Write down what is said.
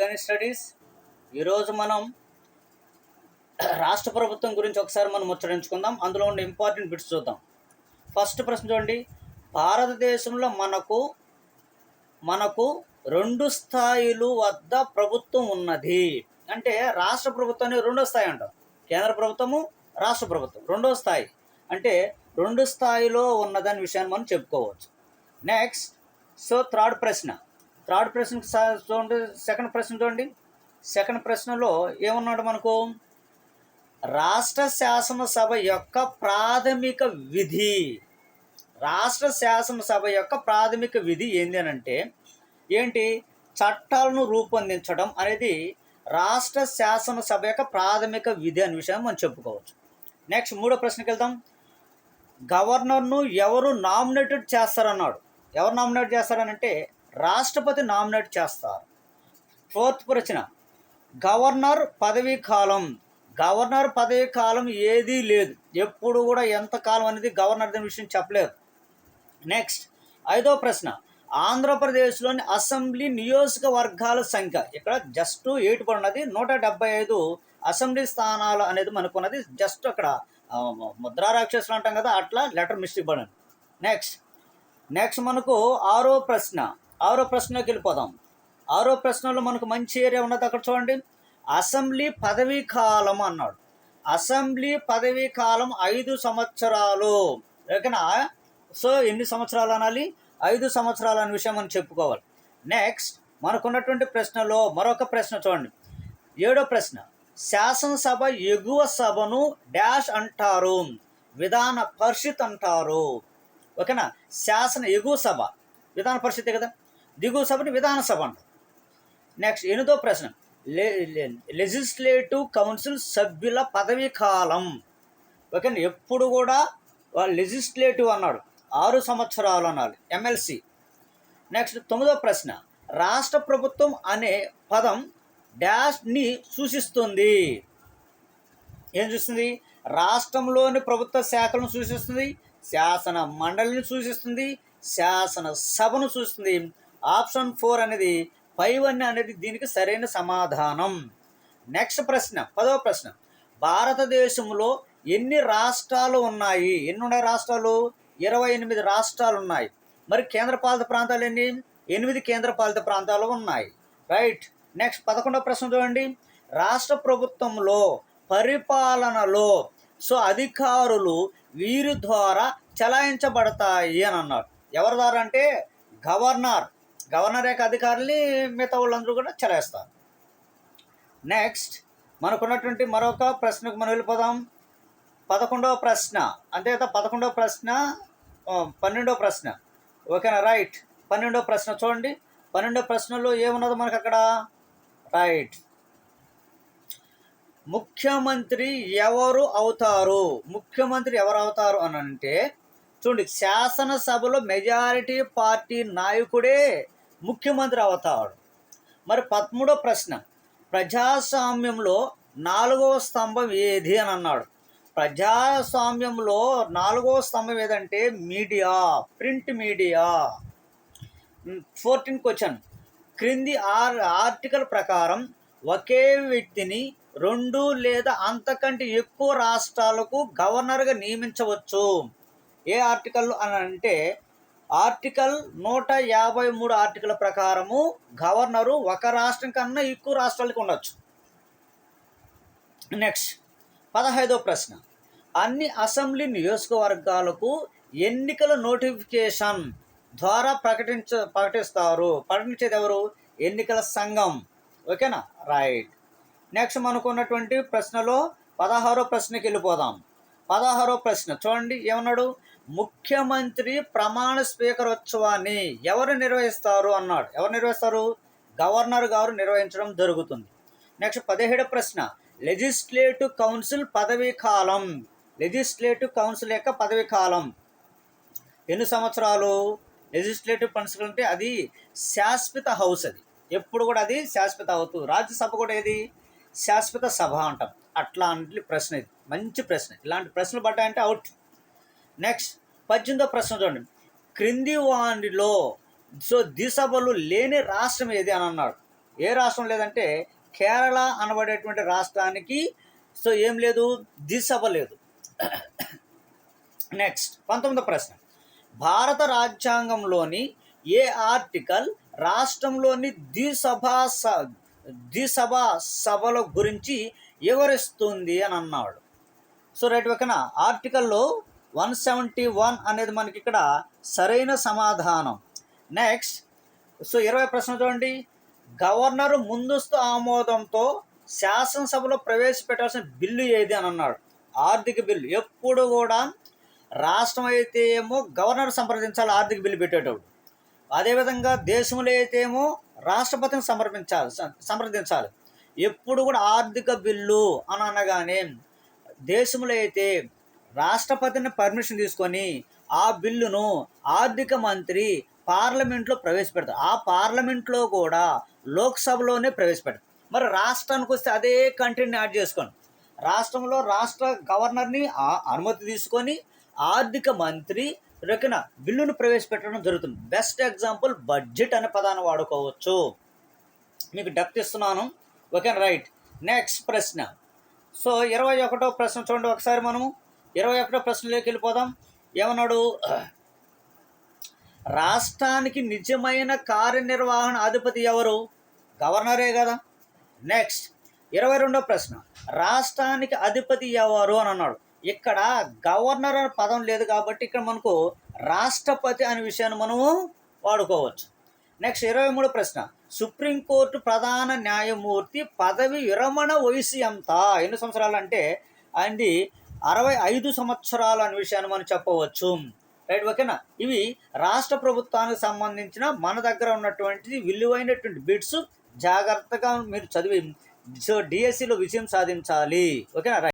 Gun studies ఈరోజు మనం రాష్ట్ర ప్రభుత్వం గురించి ఒకసారి మనం ముచ్చరించుకుందాం అందులో ఉండే ఇంపార్టెంట్ బిట్స్ చూద్దాం. ఫస్ట్ ప్రశ్న చూడండి. భారతదేశంలో మనకు మనకు రెండు స్థాయిలు వద్ద ప్రభుత్వం ఉన్నది. అంటే రాష్ట్ర ప్రభుత్వాన్ని రెండో స్థాయి అంటాం. కేంద్ర ప్రభుత్వము రాష్ట్ర ప్రభుత్వం. రెండో స్థాయి. అంటే రెండు స్థాయిలో ఉన్నదని విషయాన్ని మనం చెప్పుకోవచ్చు. నెక్స్ట్ సో థర్డ్ ప్రశ్న. థర్డ్ ప్రశ్న చూడండి సెకండ్ ప్రశ్న చూడండి. సెకండ్ ప్రశ్నలో ఏమన్నాడు మనకు? రాష్ట్ర శాసనసభ యొక్క ప్రాథమిక విధి. రాష్ట్ర శాసనసభ యొక్క ప్రాథమిక విధి ఏంది అని అంటే ఏంటి? చట్టాలను రూపొందించడం అనేది రాష్ట్ర శాసనసభ యొక్క ప్రాథమిక విధి అనే విషయం మనం చెప్పుకోవచ్చు. నెక్స్ట్ మూడో ప్రశ్నకి వెళ్దాం. గవర్నర్ను ఎవరు నామినేటెడ్ చేస్తారన్నాడు? ఎవరు నామినేట్ చేస్తారనంటే రాష్ట్రపతి నామినేట్ చేస్తారు. ఫోర్త్ ప్రశ్న గవర్నర్ పదవీ కాలం. గవర్నర్ పదవీ కాలం ఏదీ లేదు. ఎప్పుడు కూడా ఎంత కాలం అనేది గవర్నర్ దాని విషయం చెప్పలేదు. నెక్స్ట్ ఐదో ప్రశ్న ఆంధ్రప్రదేశ్లోని అసెంబ్లీ నియోజకవర్గాల సంఖ్య. ఇక్కడ జస్ట్ ఎయిట్ పడినది నూట డెబ్బై ఐదు అసెంబ్లీ స్థానాలు అనేది మనకున్నది జస్ట్ అక్కడ ఆ, ముద్రా రాక్షసులు అంటాం కదా అట్లా లెటర్ మిస్టేక్ పడింది. నెక్స్ట్ నెక్స్ట్ మనకు ఆరో ప్రశ్న ఆరో ప్రశ్నలోకి వెళ్ళిపోదాం. ఆరో ప్రశ్నలో మనకు మంచి ఏరియా ఉన్నది అక్కడ చూడండి. అసెంబ్లీ పదవీ కాలం అన్నాడు. అసెంబ్లీ పదవీ కాలం ఐదు సంవత్సరాలు. ఓకేనా? సో ఎన్ని సంవత్సరాలు అనాలి? ఐదు సంవత్సరాలు అనే విషయం మనం చెప్పుకోవాలి. నెక్స్ట్ మనకున్నటువంటి ప్రశ్నలో మరొక ప్రశ్న చూడండి. ఏడో ప్రశ్న శాసనసభ ఎగువ సభను డాష్ అంటారు విధాన పరిషత్ అంటారు. ఓకేనా? శాసన ఎగువ సభ విధాన పరిషత్తే కదా? దిగువ సభని విధానసభ అంటారు. నెక్స్ట్ ఎనిమిదో ప్రశ్న. లెజిస్లేటివ్ కౌన్సిల్ సభ్యుల పదవీ కాలం. ఓకే ఎప్పుడు కూడా వాళ్ళు లెజిస్లేటివ్ అన్నాడు. ఆరు సంవత్సరాలు అనాలి. ఎమ్మెల్సీ నెక్స్ట్ తొమ్మిదో ప్రశ్న. రాష్ట్ర ప్రభుత్వం అనే పదం డాష్ని సూచిస్తుంది. ఏం చూస్తుంది? రాష్ట్రంలోని ప్రభుత్వ శాఖలను సూచిస్తుంది శాసన మండలిని సూచిస్తుంది శాసన సభను సూచిస్తుంది. ఆప్షన్ ఫోర్ అనేది పైవన్నీ అనేది దీనికి సరైన సమాధానం. నెక్స్ట్ ప్రశ్న పదవ ప్రశ్న. భారతదేశంలో ఎన్ని రాష్ట్రాలు ఉన్నాయి? ఎన్ని ఉన్నాయి రాష్ట్రాలు? ఇరవై ఎనిమిది రాష్ట్రాలు ఉన్నాయి. మరి కేంద్రపాలిత ప్రాంతాలు ఎన్ని? ఎనిమిది కేంద్రపాలిత ప్రాంతాలు ఉన్నాయి. రైట్. నెక్స్ట్ పదకొండవ ప్రశ్న చూడండి. రాష్ట్ర ప్రభుత్వంలో పరిపాలనలో సో అధికారులు వీరి ద్వారా చలాయించబడతాయి అని అన్నారు. ఎవరి ద్వారా అంటే గవర్నర్. గవర్నర్ యొక్క అధికారుల్ని మిగతా వాళ్ళందరూ కూడా చెలేస్తారు నెక్స్ట్ మనకున్నటువంటి మరొక ప్రశ్నకు మనం వెళ్ళిపోదాం. పదకొండవ ప్రశ్న. అంతే కదా పదకొండవ ప్రశ్న పన్నెండవ ప్రశ్న. ఓకేనా? రైట్ పన్నెండవ ప్రశ్న చూడండి. పన్నెండవ ప్రశ్నలో ఏమున్నది మనకు అక్కడ రైట్ ముఖ్యమంత్రి ఎవరు అవుతారు? ముఖ్యమంత్రి ఎవరు అవుతారు అని అంటే చూడండి శాసనసభలో మెజారిటీ పార్టీ నాయకుడే ముఖ్యమంత్రి అవుతాడు. మరి పదమూడో ప్రశ్న ప్రజాస్వామ్యంలో నాలుగవ స్తంభం ఏది అని అన్నాడు. ప్రజాస్వామ్యంలో నాలుగవ స్తంభం ఏదంటే media print media. Fourteen question. క్రింది ఆర్ ఆర్టికల్ ప్రకారం ఒకే వ్యక్తిని రెండు లేదా అంతకంటే ఎక్కువ రాష్ట్రాలకు గవర్నర్గా నియమించవచ్చు. ఏ ఆర్టికల్ అని అంటే ఆర్టికల్ నూట యాభై మూడు ఆర్టికల్ ప్రకారము గవర్నరు ఒక రాష్ట్రం కన్నా ఎక్కువ రాష్ట్రాలకు ఉండొచ్చు. నెక్స్ట్ పదహైదో ప్రశ్న. అన్ని అసెంబ్లీ నియోజకవర్గాలకు ఎన్నికల నోటిఫికేషన్ ద్వారా ప్రకటించ ప్రకటిస్తారు. ప్రకటించేది ఎవరు? ఎన్నికల సంఘం. ఓకేనా? రైట్ నెక్స్ట్ మనకున్నటువంటి ప్రశ్నలో పదహారో ప్రశ్నకి వెళ్ళిపోదాం. పదహారో ప్రశ్న. చూడండి ఏమన్నాడు? ముఖ్యమంత్రి ప్రమాణ స్వీకారోత్సవాన్ని ఎవరు నిర్వహిస్తారు అన్నాడు. ఎవరు నిర్వహిస్తారు? గవర్నర్ గారు నిర్వహించడం జరుగుతుంది. నెక్స్ట్ పదిహేడు ప్రశ్న. లెజిస్లేటివ్ కౌన్సిల్ పదవీ కాలం. లెజిస్లేటివ్ కౌన్సిల్ యొక్క పదవీ కాలం. ఎన్ని సంవత్సరాలు? లెజిస్లేటివ్ కౌన్సిల్ అంటే అది శాశ్వత హౌస్ అది. ఎప్పుడు కూడా అది శాశ్వత అవుతుంది రాజ్యసభ కూడా ఏది? శాశ్వత సభ అంటాం. అట్లాంటి ప్రశ్న ఇది. మంచి ప్రశ్న. ఇలాంటి ప్రశ్నలు పడ్డాయంటే అవుట్. నెక్స్ట్ పద్దెనిమిదో ప్రశ్న చూడండి. క్రింది వానిలో సో దిసభలు లేని రాష్ట్రం ఏది అని అన్నాడు ఏ రాష్ట్రం లేదంటే కేరళ అనబడేటువంటి రాష్ట్రానికి సో ఏం లేదు దిశభ లేదు. నెక్స్ట్ పంతొమ్మిదో ప్రశ్న. భారత రాజ్యాంగంలోని ఏ ఆర్టికల్ రాష్ట్రంలోని ద్విసభా స ద్విసభా సభల గురించి వివరిస్తుంది అని అన్నాడు. సో రైట్ ఓకేనా ఆర్టికల్లో వన్ సెవెంటీ వన్ అనేది మనకి ఇక్కడ సరైన సమాధానం. నెక్స్ట్ సో ఇరవై ప్రశ్న చూడండి. గవర్నర్ ముందస్తు ఆమోదంతో శాసనసభలో ప్రవేశపెట్టాల్సిన బిల్లు ఏది అని అన్నాడు. ఆర్థిక బిల్లు. ఎప్పుడు కూడా రాష్ట్రం అయితే ఏమో గవర్నర్ సంప్రదించాలి ఆర్థిక బిల్లు పెట్టేటప్పుడు. అదేవిధంగా దేశంలో అయితే ఏమో రాష్ట్రపతిని సమర్పించాలి సంప్రదించాలి. ఎప్పుడు కూడా ఆర్థిక బిల్లు అని అనగానే దేశంలో అయితే రాష్ట్రపతిని పర్మిషన్ తీసుకొని ఆ బిల్లును ఆర్థిక మంత్రి పార్లమెంట్లో ప్రవేశపెడతారు. ఆ పార్లమెంట్లో కూడా లోక్సభలోనే ప్రవేశపెడతారు. మరి రాష్ట్రానికి వస్తే అదే కంట్రీని యాడ్ చేసుకోండి. రాష్ట్రంలో రాష్ట్ర గవర్నర్ని ఆ- అనుమతి తీసుకొని ఆర్థిక మంత్రి రకన బిల్లును ప్రవేశపెట్టడం జరుగుతుంది. బెస్ట్ ఎగ్జాంపుల్ బడ్జెట్ అనే పదాన్ని వాడుకోవచ్చు. మీకు డెప్త్ ఇస్తున్నాను. Okay right. నెక్స్ట్ ప్రశ్న. సో ఇరవై ఒకటో ప్రశ్న చూడండి ఒకసారి మనం ఇరవై ఒకటో ప్రశ్నలోకి వెళ్ళిపోదాం. ఏమన్నాడు? రాష్ట్రానికి నిజమైన కార్యనిర్వహణ అధిపతి ఎవరు? గవర్నరే కదా. నెక్స్ట్ ఇరవై రెండో ప్రశ్న. రాష్ట్రానికి అధిపతి ఎవరు అని అన్నాడు. ఇక్కడ గవర్నర్ అనే పదం లేదు కాబట్టి ఇక్కడ మనకు రాష్ట్రపతి అనే విషయాన్ని మనము వాడుకోవచ్చు. నెక్స్ట్ ఇరవై మూడు ప్రశ్న. సుప్రీంకోర్టు ప్రధాన న్యాయమూర్తి పదవి విరమణ వయసు ఎంత? ఎన్ని సంవత్సరాలు అంటే అండి అరవై ఐదు సంవత్సరాలు అనే విషయాన్ని మనం చెప్పవచ్చు. రైట్ ఓకేనా? ఇవి రాష్ట్ర ప్రభుత్వానికి సంబంధించిన మన దగ్గర ఉన్నటువంటి విలువైనటువంటి బిట్స్ జాగ్రత్తగా మీరు చదివి సో డిఎస్సిలో విజయం సాధించాలి. ఓకేనా?